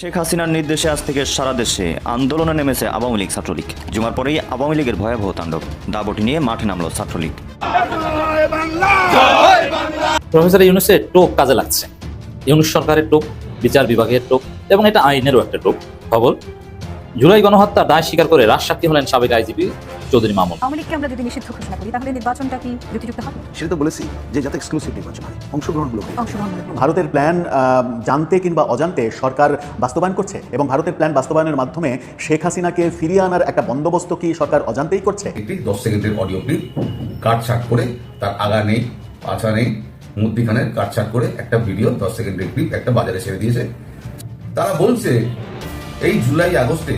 শেখ হাসিনার নির্দেশে আজ থেকে সারা দেশে আন্দোলনে নেমেছে আওয়ামী লীগ ছাত্রলীগ। জুমার পরেই আওয়ামী লীগের ভয়াবহ তাণ্ডব। দাবটি নিয়ে মাঠে নামলো ছাত্রলীগ। প্রফেসর ইউনুসের টোপ কাজে লাগছে। ইউনুস সরকারের টোপ বিচার বিভাগের টোপ এবং এটা আইনেরও একটা টোপ খবর, জুলাই গণহত্যা দায় স্বীকার করে রাজসাক্ষী হলেন সাবেক আইজিপি চৌধুরী মামুন। আওয়ামী লীগকে আমরা যদি নিষিদ্ধ ঘোষণা করি তাহলে নির্বাচনটা কি যুক্তিযুক্ত হবে? সেটা তো বলেছি যে যাতে এক্সক্লুসিভ নির্বাচন হয় অংশগ্রহণমূলক। অংশগ্রহণ ভারতের প্ল্যান জানতে কিংবা অজান্তে সরকার বাস্তবায়ন করছে এবং ভারতের প্ল্যান বাস্তবায়নের মাধ্যমে শেখ হাসিনাকে ফিরিয়ে আনার একটা বন্দোবস্ত কি সরকার অজান্তেই করছে? একটি দশ সেকেন্ডের অডিও ক্লিপ কাটছাট করে তার আগা নেই পাছা নেই মধ্যিখানে কাটছাট করে একটা ভিডিও দশ সেকেন্ডের ক্লিপ একটা বাজারে ছেড়ে দিয়েছে। তারা বলছে এই জুলাই আগস্টে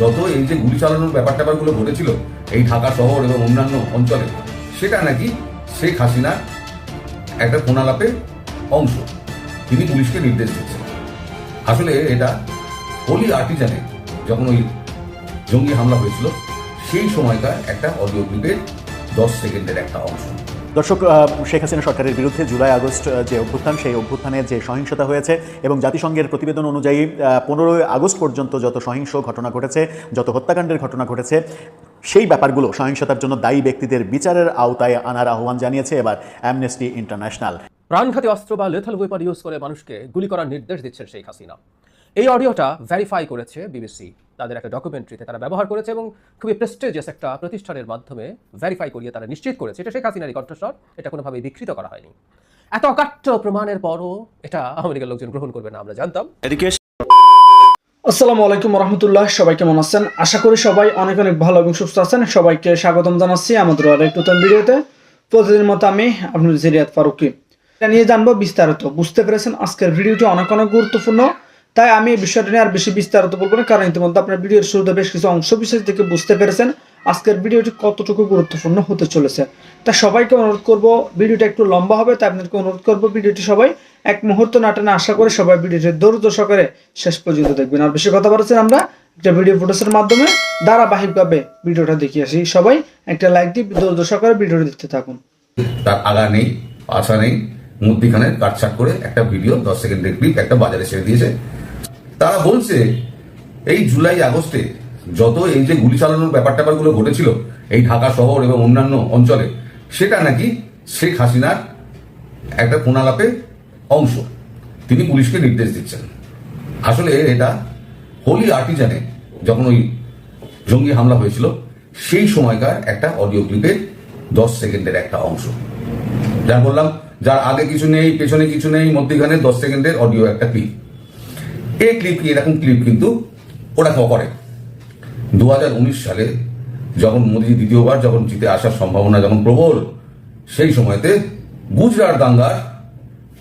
যত এই যে গুলি চালানোর ব্যাপার ট্যাপারগুলো ঘটেছিল এই ঢাকা শহর এবং অন্যান্য অঞ্চলে, সেটা নাকি শেখ হাসিনার একটা ফোনালাপের অংশ। তিনি পুলিশকে নির্দেশ দিচ্ছেন আসলে এটা হোলি আর্টিজানে যখন ওই জঙ্গি হামলা হয়েছিল, সেই সময়কার একটা অডিও ক্লিপের দশ সেকেন্ডের একটা অংশ। দর্শক শেখ হাসিনা সরকারের বিরুদ্ধে জুলাই আগস্ট যে অভ্যুত্থান, সেই অভ্যুত্থানের যে সহিংসতা হয়েছে এবং জাতিসংঘের প্রতিবেদন অনুযায়ী পনেরোই আগস্ট পর্যন্ত যত সহিংস ঘটনা ঘটেছে, যত হত্যাকাণ্ডের ঘটনা ঘটেছে সেই ব্যাপারগুলো সহিংসতার জন্য দায়ী ব্যক্তিদের বিচারের আওতায় আনার আহ্বান জানিয়েছে এবার অ্যামনেস্টি ইন্টারন্যাশনাল প্রাণঘাতী অস্ত্র বা লেথাল ওয়েপার ইউজ করে মানুষকে গুলি করার নির্দেশ দিচ্ছেন শেখ হাসিনা। এই অডিওটা ভেরিফাই করেছে বিবিসি তাদের একটা ডকুমেন্টারিতে তারা ব্যবহার করেছে এবং খুবই প্রেস্টেজিয়াস একটা প্রতিষ্ঠানের মাধ্যমে ভেরিফাই করিয়ে তারা নিশ্চিত করেছে। এটা শেখ হাসিনারই কণ্ঠস্বর এটা কোনোভাবেই বিকৃত করা হয়নি। এত অকাট্য প্রমাণের পরও এটা আওয়ামী লীগের লোকজন গ্রহণ করবে না আমরা জানতাম। এদিকে আসসালামু আলাইকুম রহমতুল্লাহ, সবাই কেমন আছেন? আশা করি সবাই অনেক অনেক ভালো এবং সুস্থ আছেন। সবাইকে স্বাগতম জানাচ্ছি আমাদের আরেক নতুন ভিডিওতে। প্রতিদিন মতো আমি আপনার জিরিয়াত ফারুকি। এটা নিয়ে জানব বিস্তারিত। বুঝতে পেরেছেন, আজকের ভিডিওটি অনেক অনেক গুরুত্বপূর্ণ। তাই আমি এই বিষয়টি নিয়ে আর বেশি বিস্তারিত বলব না, কারণ ইতিমধ্যে আপনার ভিডিওর শুরুতে বেশ কিছু অংশ বিশেষ থেকে বুঝতে পেরেছেন আজকের ভিডিওটি কতটুকু গুরুত্বপূর্ণ হতে চলেছে। তা সবাইকে অনুরোধ করব, ভিডিওটা একটু লম্বা হবে, তাই আপনাদেরকে অনুরোধ করব, ভিডিওটি সবাই এক মুহূর্ত নাটানে আশা করে সবাই ভিডিওটি ধৈর্য সহকারে শেষ পর্যন্ত দেখবেন। আর বেশি কথা বলেছেন আমরা, একটা ভিডিও ফুটেজের মাধ্যমে ধারাবাহিকভাবে ভিডিওটা দেখি আসি। সবাই একটা লাইক দিয়ে ধৈর্য সহকারে ভিডিওটি দেখতে থাকুন। তার আগা নেই, পাছা নেই মধ্যিখানে কাটছাট করে একটা ভিডিও দশ সেকেন্ডের ক্লিপ একটা বাজারে ছেড়ে দিয়েছে। তারা বলছে, এই জুলাই, আগস্টে যত এই যে গুলি চালানোর ব্যাপার ট্যাপারগুলো ঘটেছিল, এই ঢাকা শহর এবং অন্যান্য অঞ্চলে, সেটা নাকি শেখ হাসিনার একটা ফোনালাপের অংশ। তিনি পুলিশকে নির্দেশ দিচ্ছেন। আসলে এটা হোলি আর্টিজানে যখন ওই জঙ্গি হামলা হয়েছিল, সেই সময়কার একটা অডিও ক্লিপের দশ সেকেন্ডের একটা অংশ। যা বললাম, যার আগে কিছু নেই, পেছনে কিছু নেই, মধ্যখানে দশ সেকেন্ডের অডিও একটা ক্লিপ। এই ক্লিপ কি? এরকম ক্লিপ কিন্তু ওরা করে। দু হাজার উনিশ সালে যখন মোদী দ্বিতীয়বার যখন জিতে আসার সম্ভাবনা যখন প্রবল, সেই সময়তে গুজরাট দাঙ্গার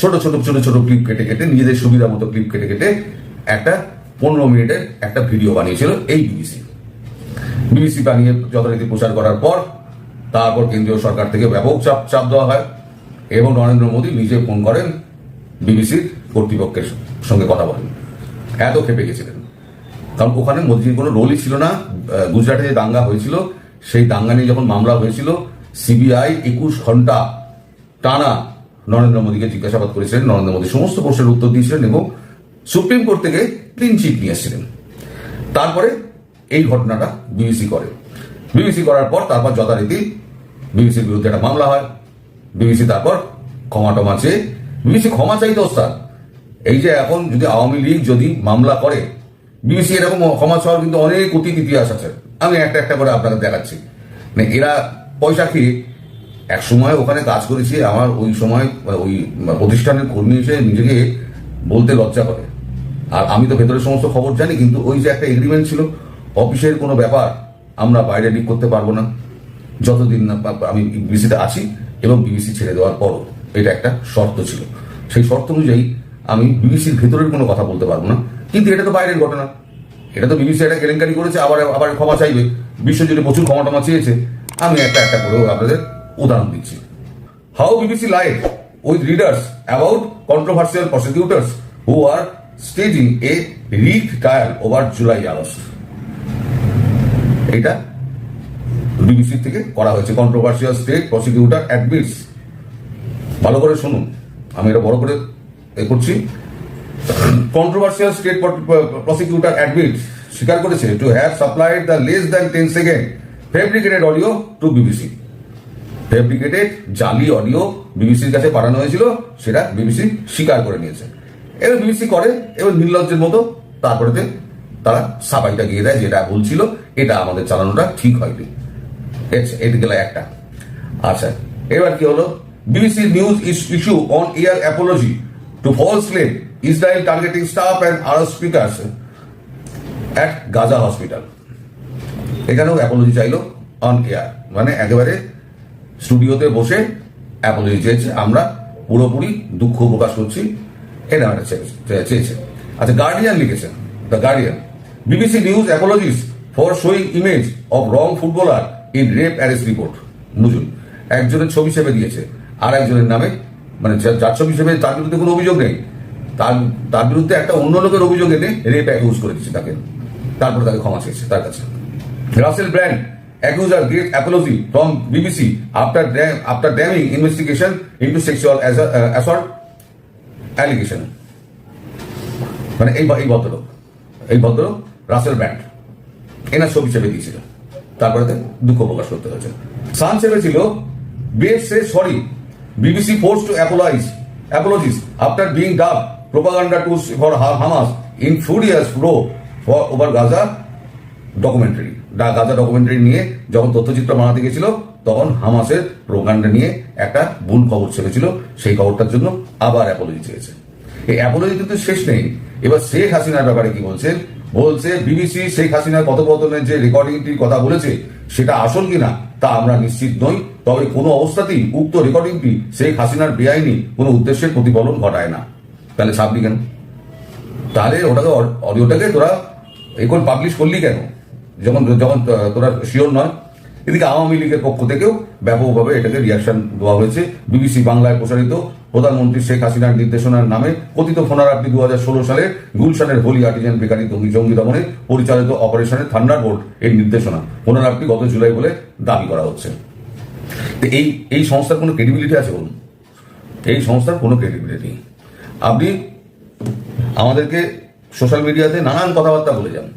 ছোট ছোট ছোট ছোট ক্লিপ কেটে কেটে নিজেদের সুবিধা মতো ক্লিপ কেটে কেটে একটা পনেরো মিনিটের একটা ভিডিও বানিয়েছিল এই বিবিসি বিবিসি বানিয়ে যথারীতি প্রচার করার পর তারপর কেন্দ্রীয় সরকার থেকে ব্যাপক চাপ চাপ দেওয়া হয় এবং নরেন্দ্র মোদী নিজে ফোন করেন বিবিসির কর্তৃপক্ষের সঙ্গে কথা বলেন। এত খেপে গেছিলেন। কারণ ওখানে মোদীর কোনো রোলই ছিল না। গুজরাটে যে দাঙ্গা হয়েছিল, সেই দাঙ্গা নিয়ে যখন মামলা হয়েছিল সিবিআই একুশ ঘণ্টা টানা নরেন্দ্র মোদীকে জিজ্ঞাসাবাদ করেছিলেন, নরেন্দ্র মোদী সমস্ত প্রশ্নের উত্তর দিয়েছিলেন এবং সুপ্রিম কোর্ট থেকে ক্লিন চিট নিয়ে এসেছিলেন তারপরে এই ঘটনাটা বিবিসি করে। বিবিসি করার পর তারপর যথারীতি বিবিসির বিরুদ্ধে একটা মামলা হয়। বিবিসি তারপর ক্ষমা টমা চেয়ে, বিবিসি ক্ষমা চাইতে ওস্তাদ। এই যে এখন যদি আওয়ামী লীগ যদি মামলা করে, বিবিসি এরকম ক্ষমা চাওয়ার কিন্তু অনেক অতীত ইতিহাস আছে। আমি একটা একটা করে আপনাদের দেখাচ্ছি। মানে এরা পয়সা খেয়ে এক সময় ওখানে কাজ করেছি, আমার ওই সময় ওই প্রতিষ্ঠানের কর্মী হিসেবে নিজেকে বলতে লজ্জা করে। আর আমি তো ভেতরের সমস্ত খবর জানি, কিন্তু ওই যে একটা এগ্রিমেন্ট ছিল, অফিসের কোনো ব্যাপার আমরা বাইরে লিক করতে পারব না। যতদিন না আমি বিবিসিতে আছি এবং বিবিসি ছেড়ে দেওয়ার পরও এটা একটা শর্ত ছিল। সেই শর্ত অনুযায়ী আমি বিবিসির ভেতরের কোনো কথা বলতে পারব না। কিন্তু এটা তো বাইরের ঘটনা। এটা তো বিবিসি একটা কেলেঙ্কারি করেছে, আবার আবার ক্ষমা চাইবে। বিশ্বজুড়ে প্রচুর ক্ষমা টমা চেয়েছে। আমি একটা একটা করেও আপনাদের উদাহরণ দিচ্ছি। How BBC lied with readers about controversial prosecutors who are staging a rigged trial over July August এটা বিবিসি থেকে করা হয়েছে। কন্ট্রোভার্সিয়াল স্টেট প্রসিকিউটর অ্যাডমিটস ভালো করে শুনুন। আমি এটা বড় করে এ করছি। কন্ট্রোভার্সিয়াল স্টেট প্রসিকিউটর অ্যাডমিট স্বীকার করেছে। To have supplied the less than ten second fabricated audio to BBC fabricated জালি অডিও বিবিসির কাছে পাঠানো হয়েছিল, সেটা বিবিসি স্বীকার করে নিয়েছে। এবার বিবিসি করে, এবার নির্লজ্জের মতো তারপরে তারা সাবাইটা গিয়ে দেয়, যেটা ভুল ছিল, এটা আমাদের চালানোটা ঠিক হয়নি। এটা গেল একটা। আচ্ছা এবার কি হলো? BBC news issue on air apology to false claim Israel targeting staff and R speakers at Gaza hospital এখানেও অ্যাপোলজি চাইলো অন এয়ার মানে একেবারে স্টুডিওতে বসে অ্যাপোলজি চেয়েছে, আমরা পুরোপুরি দুঃখ প্রকাশ করছি এটা চেয়ে- চেয়েছে আচ্ছা গার্ডিয়ান লিখেছে the Guardian BBC news apologises for showing image of wrong footballer in rape arrest report বুঝুন, একজনের ছবি হিসেবে দিয়েছে, আর একজনের নামে মানে যার ছবি হিসেবে তার বিরুদ্ধে কোনো অভিযোগ নেই। তার তার বিরুদ্ধে একটা অন্য লোকের অভিযোগ এনে রেপ অ্যাকিউজ করে দিচ্ছে তাকে। তারপরে তাকে ক্ষমা চেয়েছে, তার কাছে। Russell Brand accuser great apology from BBC after dam, after damning investigation into sexual assault, uh, allegation. মানে এই এই ভদ্রলোক এই ভদ্রলোক রাসেল ব্র্যান্ড। এনার ছবি চেপে দিয়েছিল। তারপরে দুঃখ প্রকাশ করতে হয়েছে। সান চেপেছিল বেশ সে sorry. BBC force to apologise apologises after being dub propaganda to for Hamas in furious pro for over Gaza documentary Gaza documentary নিয়ে যখন তথ্যচিত্র বানাতে গেছিল, তখন হামাসের প্রোগ্রামটা নিয়ে একটা ভুল খবর ছেড়েছিল সেই খবরটার জন্য আবার অ্যাপোলজি চেয়েছে। এই অ্যাপোলজি কিন্তু শেষ নেই। এবার শেখ হাসিনার ব্যাপারে কি বলছে? বলছে, বিবিসি শেখ হাসিনার কথোপকথনের যে রেকর্ডিংটির কথা বলেছে, সেটা আসল কিনা তা আমরা নিশ্চিত নই, তবে কোনো অবস্থাতেই উক্ত রেকর্ডিংটি শেখ হাসিনার বেআইনি কোনো উদ্দেশ্যের প্রতিফলন ঘটায় না। তাহলে ছাপলি কেন? তাহলে ওটাকে অডিওটাকে তোরা এখন পাবলিশ করলি কেন? যখন যখন তোরা শিওর নয়। এদিকে আওয়ামী লীগের পক্ষ থেকেও ব্যাপকভাবে এটাকে রিয়াকশন দেওয়া হয়েছে। বিবিসি বাংলায় প্রচারিত প্রধানমন্ত্রী শেখ হাসিনার নির্দেশনার নামে কথিত ফোনারাপটি দু হাজার ষোলো সালে গুলশানের হোলি আর্টিজান বেকারি জঙ্গি দমনে পরিচালিত অপারেশনের থান্ডার বোর্ড এর নির্দেশনা ফোনারাপটি গত জুলাই বলে দাবি করা হচ্ছে। এই এই সংস্থার কোনো ক্রেডিবিলিটি আছে বলুন? এই সংস্থার কোনো ক্রেডিবিলিটি আপনি আমাদেরকে সোশ্যাল মিডিয়াতে নানান কথাবার্তা বলে যান।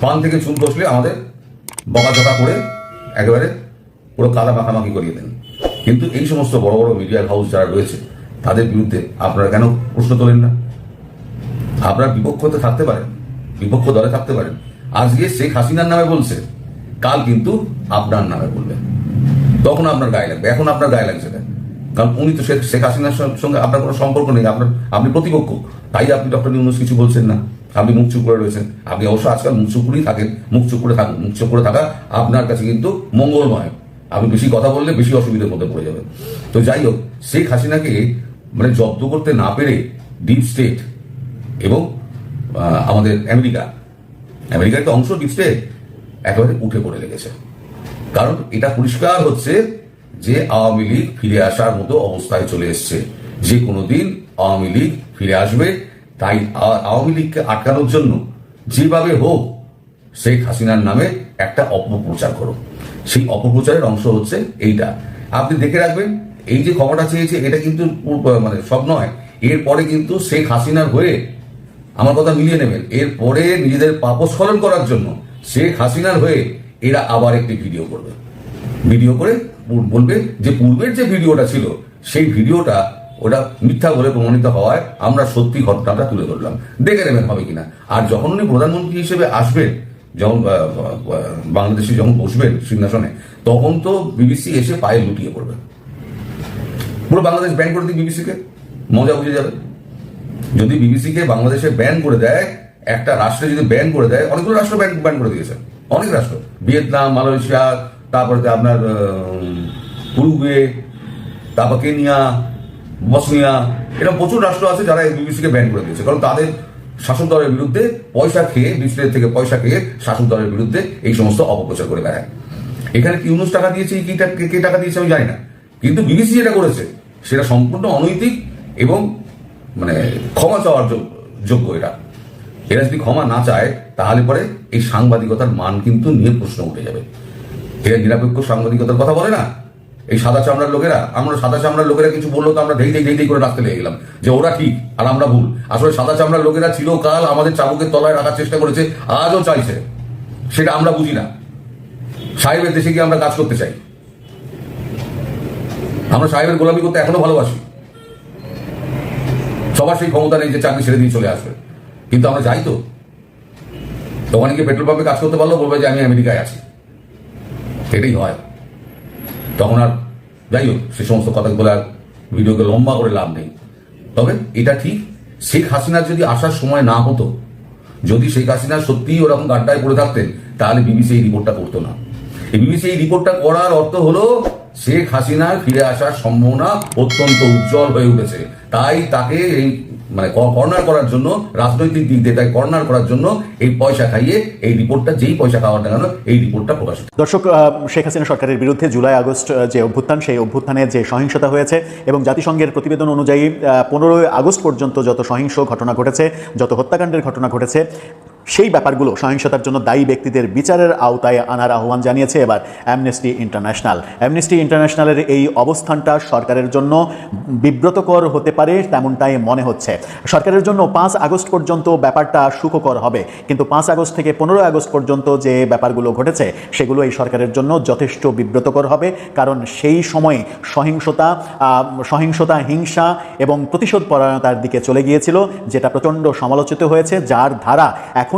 পান থেকে চুল কষলে আমাদের বকাঝকা করে একেবারে পুরো কাদা মাখামাখি করিয়ে দেন। কিন্তু এই সমস্ত বড় বড় মিডিয়ার হাউস যারা রয়েছে, তাদের বিরুদ্ধে আপনারা কেন প্রশ্ন তোলেন না? আপনারা বিপক্ষতে থাকতে পারেন, বিপক্ষ দলে থাকতে পারেন। আজকে শেখ হাসিনার নামে বলছে, কাল কিন্তু আপনার নামে বলবেন তখন আপনার গায়ে লাগবে, এখন আপনার গায়ে লাগছে না কারণ উনি তো শেখ শেখ হাসিনার সঙ্গে- আপনার কোনো সম্পর্ক নেই, আপনার, আপনি প্রতিপক্ষ। তাই আপনি ডক্টর ইউনুস কিছু বলছেন না। আপনি মুখ চুপ করে রয়েছেন। আপনি অবশ্য আজকাল মুখ চুপ করেই থাকেন। মুখ চুপ করে থাকুন মুখ চুপ করে থাকা আপনার কাছে কিন্তু মঙ্গলময়। আপনি বেশি কথা বললে বেশি অসুবিধার মধ্যে পড়ে যাবেন। তো যাই হোক, শেখ হাসিনাকে মানে জব্দ করতে না পেরে ডিপ স্টেট এবং আমাদের আমেরিকা। আমেরিকার একটা অংশ ডিপ স্টেট একেবারে উঠে পড়ে লেগেছে। কারণ এটা পরিষ্কার হচ্ছে যে আওয়ামী লীগ ফিরে আসার মতো অবস্থায় চলে এসছে। যে কোনো দিন আওয়ামী লীগ ফিরে আসবে তাই আওয়ামী লীগকে আটকানোর জন্য যেভাবে হোক শেখ হাসিনার নামে একটা অপপ্রচার করো। সেই অপপ্রচারের অংশ হচ্ছে এইটা। আপনি দেখে রাখবেন, এই যে খবরটা চেয়েছে, এটা কিন্তু মানে সব নয়। এরপরে কিন্তু শেখ হাসিনার হয়ে আমার কথা মিলিয়ে নেবেন, এরপরে নিজেদের পাপস্খলন করার জন্য শেখ হাসিনার হয়ে এরা আবার একটি ভিডিও করবে। ভিডিও করে বলবে যে পূর্বের যে ভিডিওটা ছিল, সেই ভিডিওটা ওটা মিথ্যা বলে প্রমাণিত হওয়ায় আমরা সত্যি ঘটনাটা তুলে ধরলাম। দেখে নেবেন হবে কিনা। আর যখন উনি প্রধানমন্ত্রী হিসেবে আসবেন, যখন বাংলাদেশে যখন বসবেন সিংহাসনে, তখন তো বিবিসি এসে পায়ে লুটিয়ে পড়বে। পুরো বাংলাদেশ ব্যান করে দিই বিবিসিকে মজা বুঝে যাবে। যদি বিবিসিকে বাংলাদেশে ব্যান করে দেয়, একটা রাষ্ট্রে যদি ব্যান করে দেয়, অনেকগুলো রাষ্ট্র ব্যান ব্যান করে দিয়েছে। অনেক রাষ্ট্র। ভিয়েতনাম, মালয়েশিয়া, তারপরে আপনার উরুগুয়ে, তারপর কেনিয়া বসনিয়া এরকম প্রচুর রাষ্ট্র আছে যারা এই বিবিসিকে ব্যান করে দিয়েছে। কারণ তাদের শাসক দলের বিরুদ্ধে পয়সা খেয়ে বিবিসির থেকে পয়সা খেয়ে শাসক দলের বিরুদ্ধে এই সমস্ত অপপ্রচার করে বেড়ায়। এখানে কি ইউনুস টাকা দিয়েছে, কে- কে টাকা দিয়েছে আমি জানি না। কিন্তু বিবিসি যেটা করেছে, সেটা সম্পূর্ণ অনৈতিক এবং মানে ক্ষমা চাওয়ার যোগ্য এটা। এরা যদি ক্ষমা না চায়, তাহলে পরে এই সাংবাদিকতার মান কিন্তু নিয়ে প্রশ্ন উঠে যাবে। এরা নিরপেক্ষ সাংবাদিকতার কথা বলে না। এই সাদা চামড়ার লোকেরা, আমরা সাদা চামড়ার লোকেরা কিছু বলল তো আমরা ধেই ধেই করে রাখতে লেগে গেলাম। যে ওরা ঠিক, আর আমরা ভুল। আসলে সাদা চামড়ার লোকেরা চিরকাল আমাদের চাবুকের তলায় রাখার চেষ্টা করেছে, আজও চাইছে। সেটা আমরা বুঝি না। সাহেবের দেশে গিয়ে আমরা কাজ করতে চাই। আমরা সাহেবের গোলামি করতে এখনও ভালোবাসি। সবার সেই ক্ষমতা নেই যে চাকরি ছেড়ে দিয়ে চলে আসবে। কিন্তু আমরা যাই তো। দোকানে গিয়ে পেট্রোল পাম্পে কাজ করতে পারলেও বলবে যে আমি আমেরিকায় আছি। এটাই হয়। তখন আর যাই হোক, সে সমস্ত কথা বলে আর ভিডিওকে লম্বা করে লাভ নেই। তবে এটা ঠিক, শেখ হাসিনার যদি আসার সময় না হতো, যদি শেখ হাসিনা সত্যিই ওরকম গাড্ডায় পড়ে থাকতেন, তাহলে বিবিসি এই রিপোর্টটা করতো না। এই বিবিসি এই রিপোর্টটা করার অর্থ হলো, শেখ হাসিনার ফিরে আসার সম্ভাবনা অত্যন্ত উজ্জ্বল হয়ে উঠেছে। তাই তাকে এই মানে কর্নার করার জন্য, রাজনৈতিক দিক দিয়ে তাই কর্নার করার জন্য এই পয়সা খাইয়ে এই রিপোর্টটা যেই পয়সা খাওয়ার না এই রিপোর্টটা প্রকাশ দর্শক শেখ হাসিনা সরকারের বিরুদ্ধে জুলাই আগস্ট যে অভ্যুত্থান, সেই অভ্যুত্থানে যে সহিংসতা হয়েছে এবং জাতিসংঘের প্রতিবেদন অনুযায়ী পনেরোই আগস্ট পর্যন্ত যত সহিংস ঘটনা ঘটেছে, যত হত্যাকাণ্ডের ঘটনা ঘটেছে সেই ব্যাপারগুলো সহিংসতার জন্য দায়ী ব্যক্তিদের বিচারের আওতায় আনার আহ্বান জানিয়েছে এবার অ্যামনেস্টি ইন্টারন্যাশনাল অ্যামনেস্টি ইন্টারন্যাশনালের এই অবস্থানটা সরকারের জন্য বিব্রতকর হতে পারে তেমনটাই মনে হচ্ছে। সরকারের জন্য পাঁচ আগস্ট পর্যন্ত ব্যাপারটা সুখকর হবে। কিন্তু পাঁচ আগস্ট থেকে পনেরোই আগস্ট পর্যন্ত যে ব্যাপারগুলো ঘটেছে, সেগুলো এই সরকারের জন্য যথেষ্ট বিব্রতকর হবে। কারণ সেই সময়ে সহিংসতা সহিংসতা, হিংসা এবং প্রতিশোধ পরায়ণতার দিকে চলে গিয়েছিল, যেটা প্রচণ্ড সমালোচিত হয়েছে, যার ধারা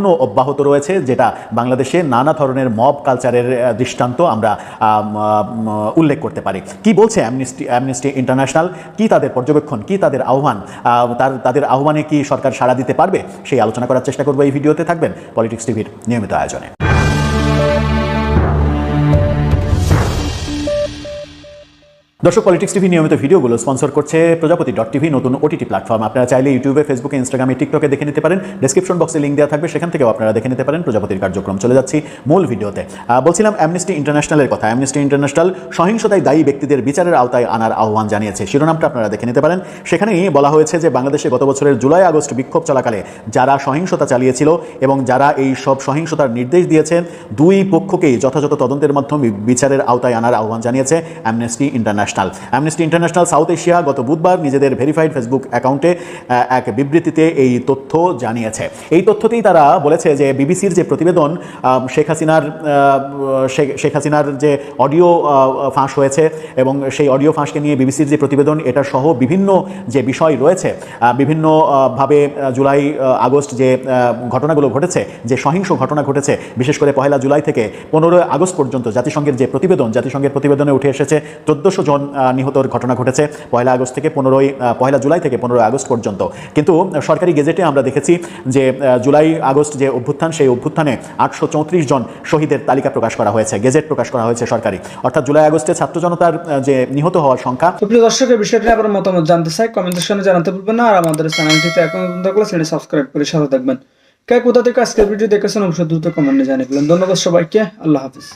এখনও অব্যাহত রয়েছে যেটা বাংলাদেশে নানা ধরনের মব কালচারের দৃষ্টান্ত আমরা আম, আম, উল্লেখ করতে পারি। কি বলছে অ্যামনিস্টি অ্যামনিস্টি ইন্টারন্যাশনাল কি তাদের পর্যবেক্ষণ? কি তাদের আহ্বান? আহ, তার তাদের আহ্বানে কি সরকার সাড়া দিতে পারবে? সেই আলোচনা করার চেষ্টা করব এই ভিডিওতে থাকবেন পলিটিক্স টিভির নিয়মিত আয়োজনে। দর্শক পলিটিক্স টিভি নিয়মিত ভিডিওগুলো স্পন্সর করছে প্রজাপতি ডট টিভি নতুন ওটিটি প্ল্যাটফর্ম আপনারা চাইলে ইউটিউবে ফেসবুকে ইনস্টাগ্রামে টিকটকে দেখে নিতে পারেন। ডেসক্রিপশন বক্সে লিঙ্ক দেওয়া থাকবে, সেখান থেকেও আপনারা দেখে নিতে পারেন প্রজাপতির কার্যক্রম। চলে যাচ্ছি মূল ভিডিওতে। বলছিলাম অ্যামনেস্টি ইন্টারন্যাশনালের কথা। অ্যামনেস্টি ইন্টারন্যাশনাল সহিংসতায় দায়ী ব্যক্তিদের বিচারের আওতায় আনার আহ্বান জানিয়েছে। শিরোনামটা আপনারা দেখে নিতে পারেন। সেখানেই বলা হয়েছে যে, বাংলাদেশে গত বছরের জুলাই, আগস্ট বিক্ষোভ চলাকালে যারা সহিংসতা চালিয়েছিল এবং যারা এই সব সহিংসতার নির্দেশ দিয়েছেন, দুই পক্ষকেই যথাযথ তদন্তের মাধ্যমে বিচারের আওতায় আনার আহ্বান জানিয়েছে Amnesty International Amnesty International South Asia গত বুধবার নিজেদের ভেরিফাইড ফেসবুক অ্যাকাউন্টে এক বিবৃতিতে এই তথ্য জানিয়েছে। এই তথ্যতেই তারা বলেছে যে বিবিসির যে প্রতিবেদন শেখ হাসিনার শেখ- হাসিনার যে অডিও ফাঁস হয়েছে এবং সেই অডিও ফাঁসকে নিয়ে বিবিসির যে প্রতিবেদন এটা সহ বিভিন্ন যে বিষয় রয়েছে আহ, বিভিন্ন ভাবে জুলাই আগস্ট যে ঘটনাগুলো ঘটেছে যে সহিংস ঘটনা ঘটেছে বিশেষ করে পহেলা জুলাই থেকে পনেরোই আগস্ট পর্যন্ত জাতিসংঘের যে প্রতিবেদন জাতিসংঘের প্রতিবেদনে উঠে এসেছে চোদ্দোশো জন আহ, নিহতর ঘটনা ঘটেছে পয়লা আগস্ট থেকে পনেরোই পয়লা জুলাই থেকে পনেরোই আগস্ট পর্যন্ত। কিন্তু সরকারি গেজেটে আমরা দেখেছি যে জুলাই আগস্ট যে অভ্যুত্থান সেই অভ্যুত্থানে আটশো চৌত্রিশ জন শহীদের তালিকা প্রকাশ করা হয়েছে গেজেট প্রকাশ করা হয়েছে সরকারি। অর্থাৎ জুলাই আগস্টে ছাত্র জনতার যে নিহত হওয়ার সংখ্যা তো প্রিয় দর্শক বিষয়টি আপনার মতামত জানতে চাই কমেন্ট সেকশনে জানাতে ভুলবেন না আর আমাদের চ্যানেলটিতে এখন থাকলে চ্যানেল সাবস্ক্রাইব করে সাথে থাকবেন। কে কোথা থেকে আজকের ভিডিও দেখেছেন অবশ্যই দ্রুত কমেন্টে জানিয়ে ফেলেন ধন্যবাদ সবাইকে আল্লাহ হাফিজ।